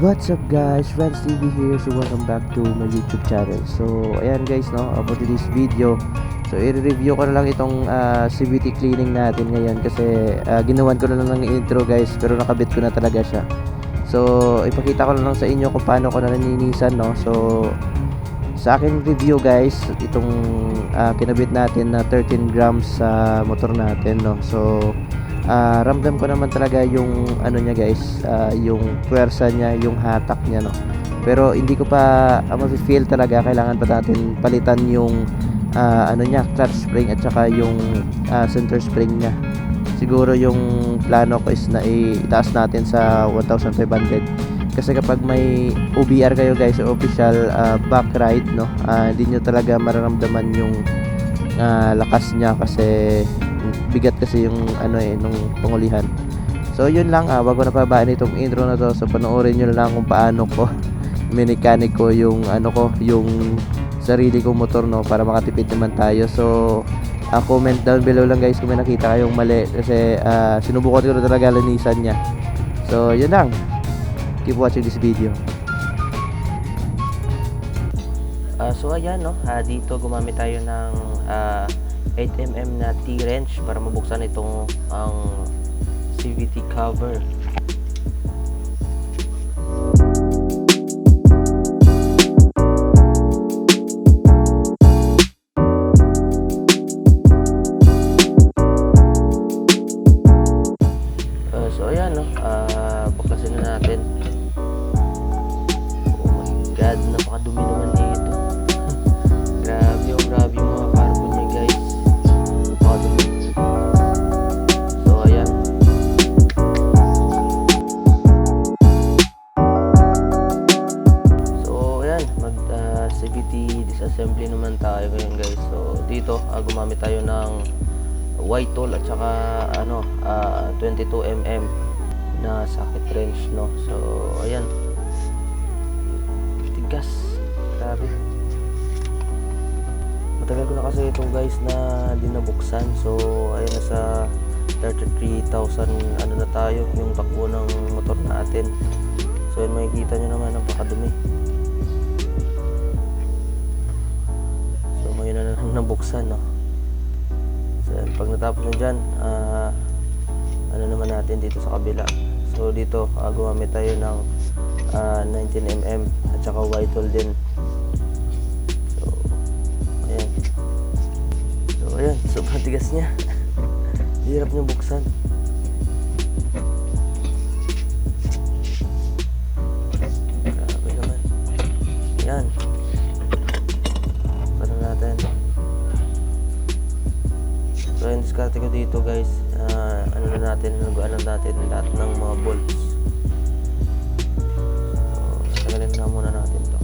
What's up guys, Friends TV here, so welcome back to my YouTube channel. So ayan guys no, about this video. So i-review ko na lang itong ah, CVT cleaning natin ngayon Kasi ah, ginawan ko na lang ng intro guys, pero nakabit ko na talaga siya. So ipakita ko na lang sa inyo kung paano ko na naninisan no? So sa akin review guys, itong ah, kinabit natin na 13 grams sa motor natin no? So ah, ramdam ko naman talaga yung ano niya guys, ah, yung puwersa niya, yung hatak niya no. Pero hindi ko pa uh, feel talaga kailangan pa natin palitan yung ah, ano niya, clutch spring at saka yung ah, center spring niya. Siguro yung plano ko is na itaas natin sa 1,500 kasi kapag may OBR kayo guys o official ah, back ride no ah, hindi nyo talaga mararamdaman yung ah, lakas niya kasi bigat kasi yung ano eh nung pangulihan. So yun lang ah, wag ko na pabaan itong intro na to so panoorin nyo lang kung paano ko minikanik ko yung ano ko yung sarili kong motor no para makatipid naman tayo. So ah, comment down below lang guys kung may nakita kayong mali kasi ah, sinubukan ko na talaga linisan niya. So yun lang. Keep watching this video. Ah, so ayan no, ah, dito gumamit tayo ng ah, 8mm na T-wrench para mabuksan itong ang CVT cover. Dito ah, gumamit tayo ng white tool at saka ano ah, 22mm na socket wrench no. So ayan. Tigas. Grabe. Matagal ko na kasi itong guys na dinabuksan. So ayan na sa 33,000 ano na tayo yung takbo ng motor natin. So yun makikita nyo naman napakadumi. So nabuksan no. So yan, pag natapos nyo dyan, ah, ano naman natin dito sa kabila. So dito, ah, gumamit tayo ng ah, 19mm at saka white tool din. So, ayan. So ayan, sobrang tigas niya. Hirap niya buksan. Ko dito guys, ah, ano na natin, naguan na natin lahat ng mga bolts. So, tagalin na muna natin to.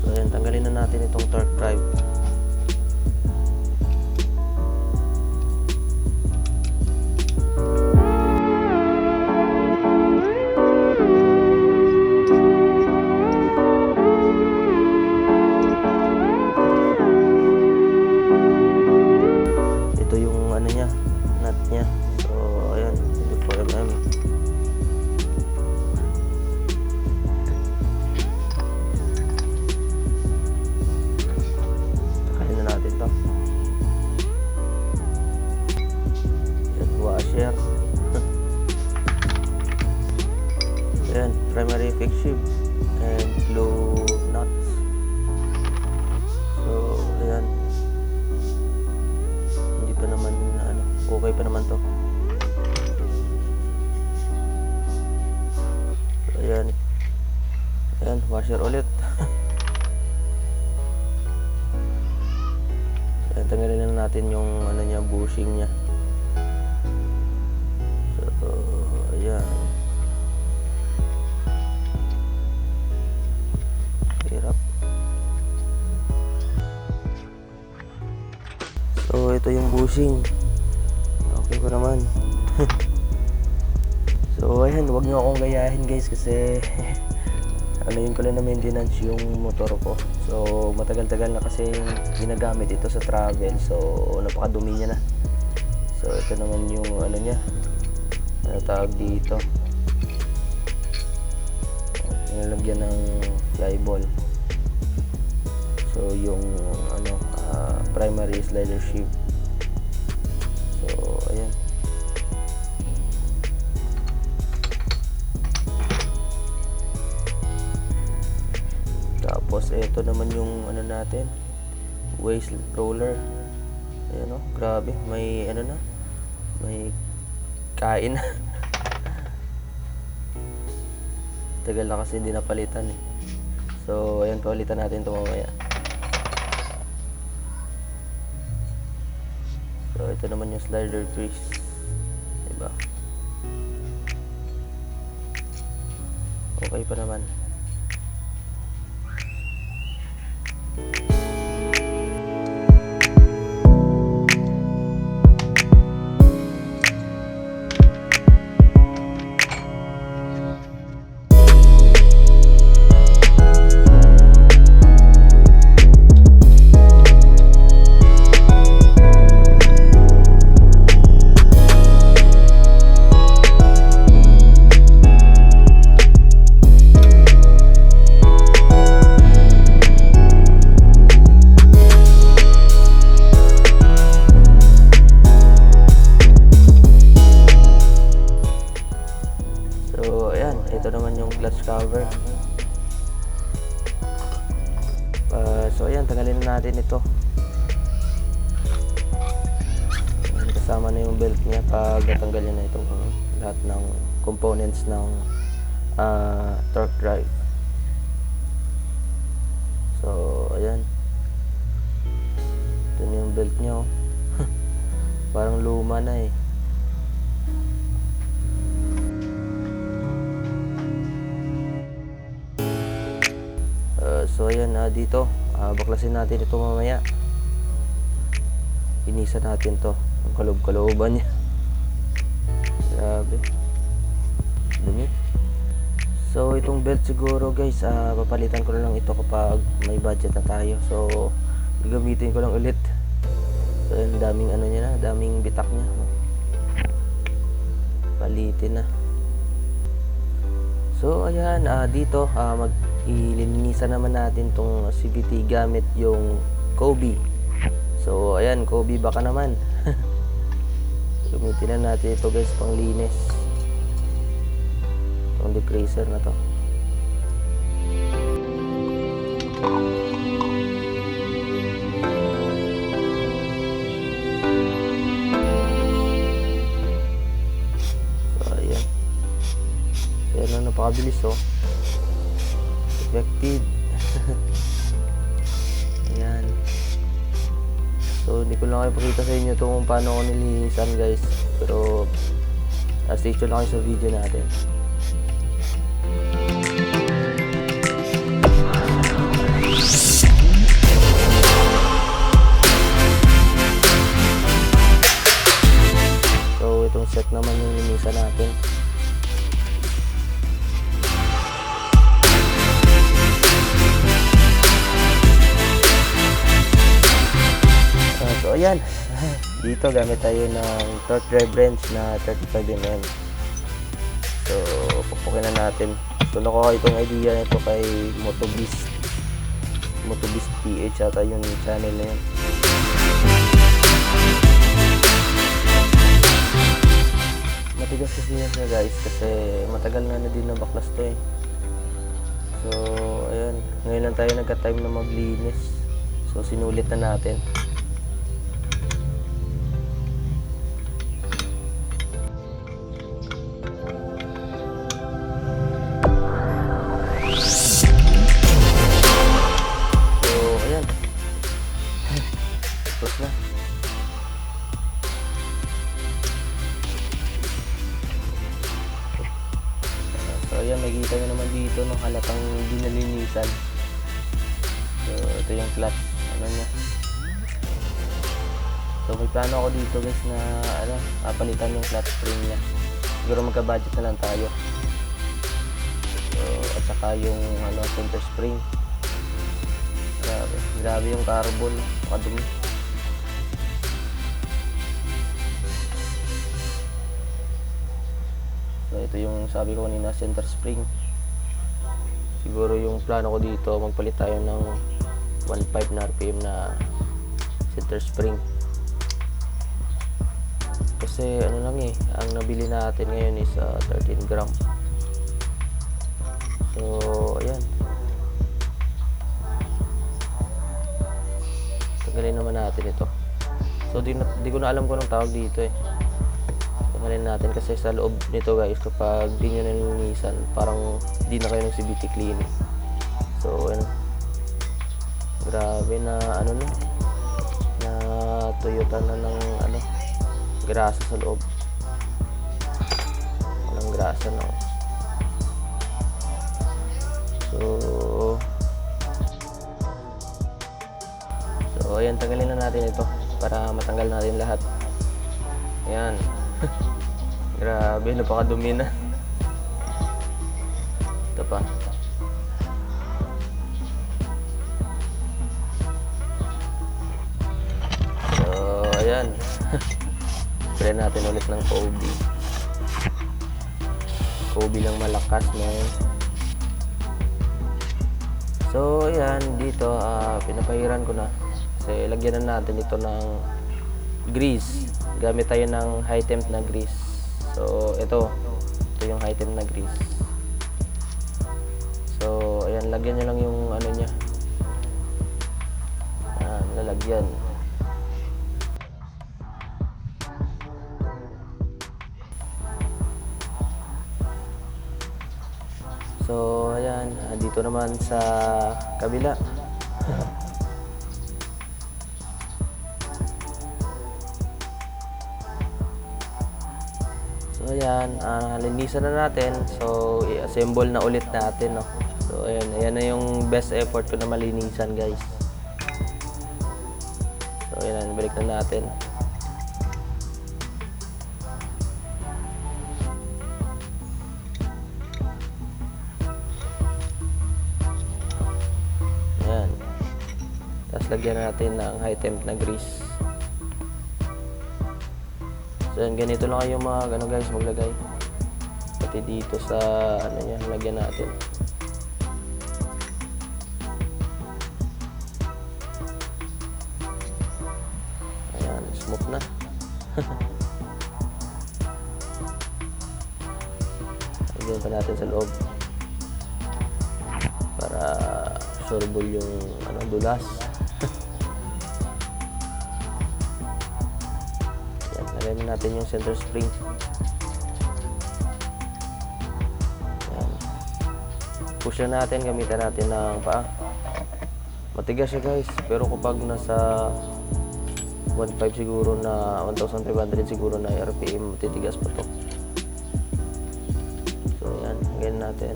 So, ayan, tanggalin na natin itong torque drive. Ayan primary fix shift and glue nuts so ayan hindi pa naman ano, okay pa naman to. So, ayan. Ayan, washer ulit. ayan, tanggalin na natin yung ano niya, bushing niya. So, ito yung bushing. Okay pa naman. so, ayan, huwag nyo akong gayahin guys kasi ano yun ko lang na maintenance yung motor ko. So, matagal-tagal na kasi ginagamit ito sa travel. So, napakadumi niya na. So, ito naman yung ano niya. Ano tawag dito? Nilalagyan ng flyball. So, yung ano, primary slider shift. So, ayan. Tapos ito naman yung ano natin, waist roller. Ayan o, grabe, may ano na, may kain. Tagal na kasi hindi napalitan eh. So, ayan, palitan natin ito mamaya. Ito naman yung slider grease. Diba? Okay pa naman. Components ng ah, torque drive. So, ayan. Ito na yung belt niya. Oh. Parang luma na eh. Uh, so ayan ah, dito ah, baklasin natin ito mamaya inisa natin to ang kalob-kalooban niya grabe dumi so itong belt siguro guys ah, papalitan ko na lang ito kapag may budget na tayo. So gagamitin ko lang ulit. So ang daming ano niya na daming bitak niya. Palitin na. So ayan, ah, dito ah, mag ililinisan naman natin tong CVT gamit yung Kobe. So ayan, Kobe baka naman. Gamitin na natin ito guys pang Itong degreaser na to. So ayan. Kaya na napakabilis oh. Effective. Ayan. So, hindi ko lang kayo pakita sa inyo kung paano ko nilinisan guys. Pero, uh, stay tuned lang kayo sa video natin. Set naman yung linisan natin. Ah, so ayan, dito gamit tayo ng torque drive na 35mm. So pupukin na natin. So nakuha itong idea nito kay Motobeast. Motobeast PH ata yung channel na yun. Matigas kasi yan siya guys kasi matagal na na din na baklas to eh. So ayan, ngayon lang tayo nagka-time na maglinis. So sinulit na natin. Dito no, halatang dinalinisan. So, ito yung clutch. Ano niya. So, may plano ako dito guys na ano, papalitan yung clutch spring niya. Siguro magka-budget na lang tayo. So, at saka yung ano, center spring. Grabe, grabe yung carbon, makadumi. So ito yung sabi ko kanina, center spring. Siguro yung plano ko dito, magpalit tayo ng 1.5 na RPM na center spring. Kasi ano lang eh, ang nabili natin ngayon is ah, 13 gram. So, ayan. Tanggalin naman natin ito. So, di, na, di ko na alam kung anong tawag dito eh. Tanggalin natin kasi sa loob nito guys, kapag di nyo nalinisan, parang di na kayo ng CBT cleaning. So, ayan. Grabe na ano na. Na tuyutan na ng ano, grasa sa loob. Walang grasa na. So, so ayan, tanggalin na natin ito para matanggal natin lahat. Grabe, napakadumi na. Ito pa. So, ayan. Spray natin ulit ng Kobe. Kobe lang malakas na yun. So, ayan, dito, ah, pinapahiran ko na. Kasi lagyan na natin ito ng grease. Gamit tayo ng high temp na grease. So, ito. Ito yung high temp na grease. So, ayan, lagyan nyo lang yung ano niya. Ayan, lalagyan. So, ayan, ah, dito naman sa kabila. so, ayan, ah, linisan na natin. So, i-assemble na ulit natin, no. So, ayan, ayan na yung best effort ko na malinisan, guys. So, ayan, balik na natin. Ayan. Tapos lagyan natin ng high temp na grease. Yan, ganito lang kayo mga ano guys maglagay. Pati dito sa ano niya, lagyan natin. Ayan, smooth na. Lagyan pa natin sa loob para sureball yung ano dulas. Natin yung center spring. Yan. Push na natin, gamitan natin ng paa. Matigas siya guys, pero kapag nasa 1.5 siguro na 1,500 siguro na RPM, matitigas pa to. So yan, ganyan natin.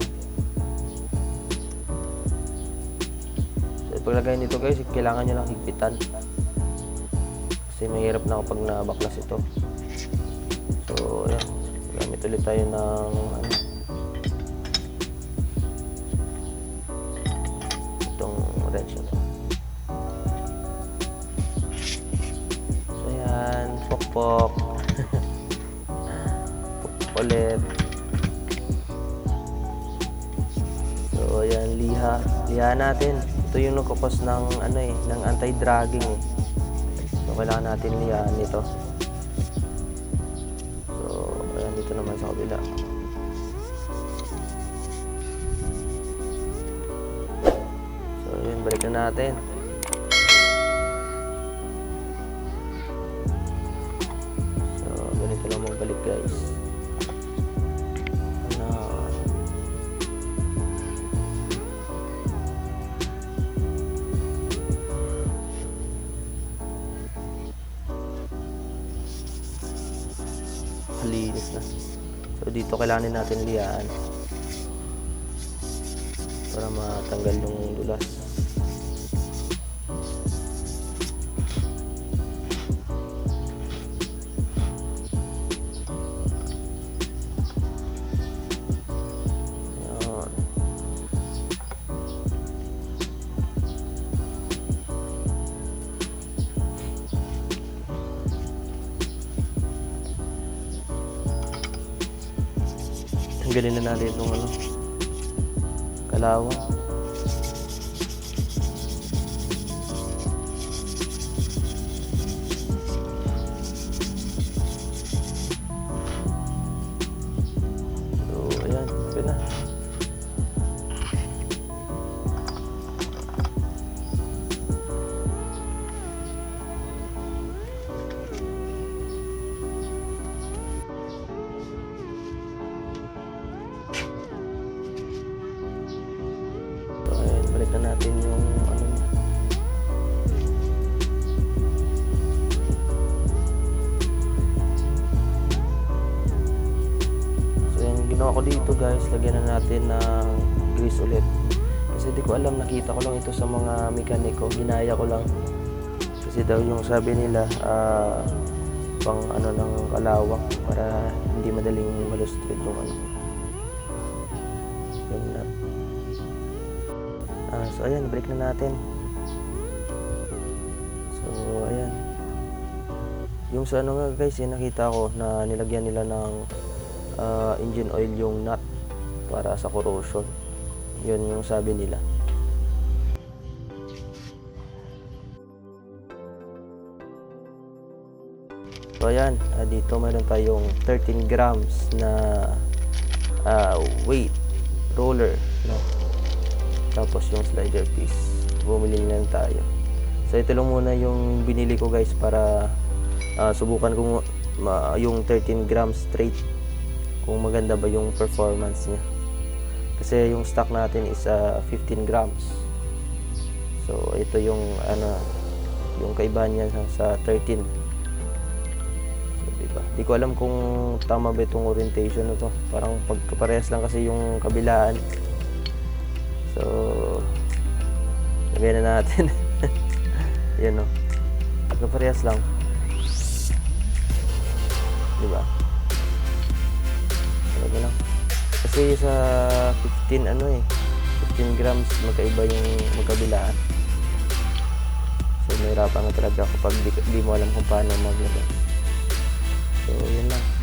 So, paglagay nito guys, kailangan nyo lang higpitan. Kasi mahirap na kapag nabaklas ito. Gamit ulit tayo ng ano, itong wrench na. So, ayan. Pokpok. Pokpok ulit. So, ayan, liha. Liha natin. Ito yung nagkakos ng, ano eh, ng anti-dragging eh. So, kailangan natin lihaan ito. Naman sa kabila. So, ayan, balik na natin. So, ganito lang magbalik guys. Ano, Malinis na. So dito kailangan natin liyaan para matanggal yung dulas. Na natin itong ano, kalawang. Lagyan na natin ng grease ulit. Kasi di ko alam, nakita ko lang ito sa mga mekaniko, ginaya ko lang. Kasi daw yung sabi nila, ah, pang ano ng kalawang para hindi madaling malustrid yung ano. Yung nut. Ah, so ayan, break na natin. So ayan. Yung sa ano nga guys, eh, nakita ko na nilagyan nila ng ah, engine oil yung nut para sa corrosion. Yun yung sabi nila. So ayan, ah, dito meron tayong 13 grams na ah, weight roller, no? Tapos yung slider piece. Bumili lang tayo. So ito lang muna yung binili ko guys para ah, subukan ko mu- ma- yung 13 grams straight kung maganda ba yung performance niya. Kasi yung stock natin is ah, 15 grams. So ito yung ano yung kaibahan niya sa- sa 13. So, diba? Di ko alam kung tama ba itong orientation na to. Parang pagkaparehas lang kasi yung kabilaan. So, lagay na natin. Yan o. Pagkaparehas lang. Diba? Kasi sa 15 ano eh. 15 grams magkaiba yung magkabilaan. So, nahirapan ka talaga kapag di, di mo alam kung paano maglagay. So, yun lang.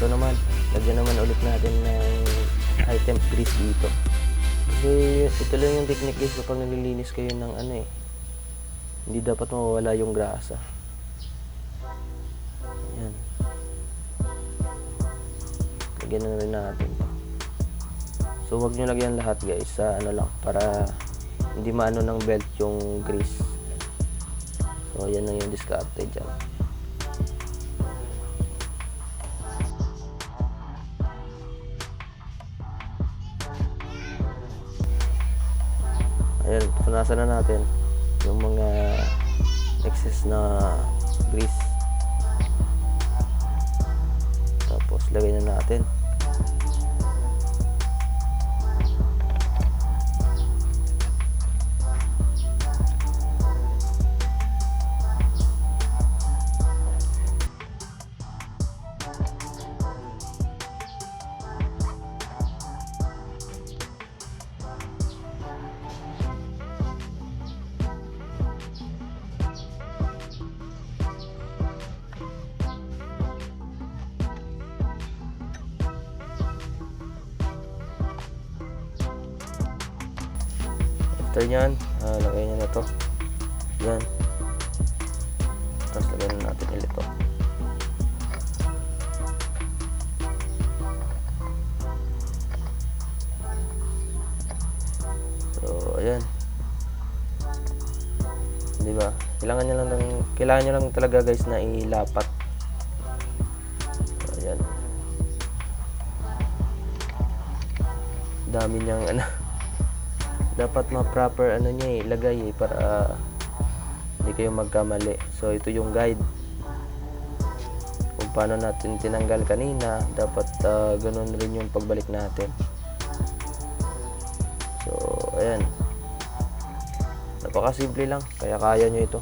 Ito naman. Lagyan naman ulit natin ng high temp grease dito. Kasi ito lang yung technique guys kapag naglilinis kayo ng ano eh. Hindi dapat mawawala yung grasa. Ayan. Lagyan na rin natin. So, wag nyo lagyan lahat guys sa ano lang para hindi maano ng belt yung grease. So, yan lang yung discarte dyan. Ayan, punasan na natin yung mga excess na grease. Tapos, lagay na natin. After nyan, ah, lagay nyo na to. Yan. Tapos lagyan na natin ulit to. So, ayan. Di ba? Kailangan nyo lang, ng- kailangan nyo lang talaga guys na ilapat. So, ayan. Dami niyang ano. Dapat ma-proper ano niya eh, ilagay eh, para ah, hindi kayo magkamali. So, ito yung guide. Kung paano natin tinanggal kanina, dapat ah, ganun rin yung pagbalik natin. So, ayan. Napakasimple lang, kaya kaya nyo ito.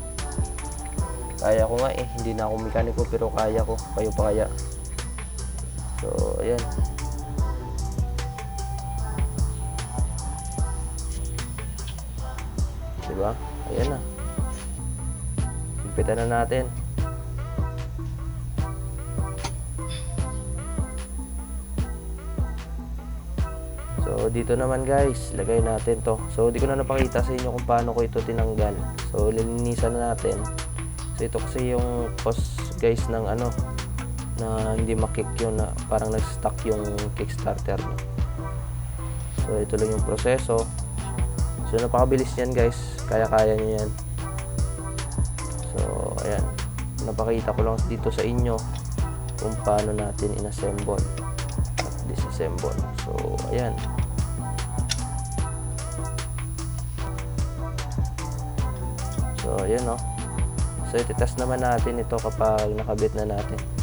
Kaya ko nga eh, hindi na ako mekaniko pero kaya ko, kayo pa kaya. So, ayan. Diba? Ayan na. Higpitan na natin. So, dito naman guys, lagay natin to. So, di ko na napakita sa inyo kung paano ko ito tinanggal. So, lilinisan na natin. So, ito kasi yung cause guys ng ano, na hindi makick yun na parang nag-stuck yung kickstarter niya. So, ito lang yung proseso. So, napakabilis yan guys. Kaya-kaya nyo yan. So, ayan. Napakita ko lang dito sa inyo kung paano natin inassemble at disassemble. So, ayan. So, ayan o. So, ititest naman natin ito kapag nakabit na natin.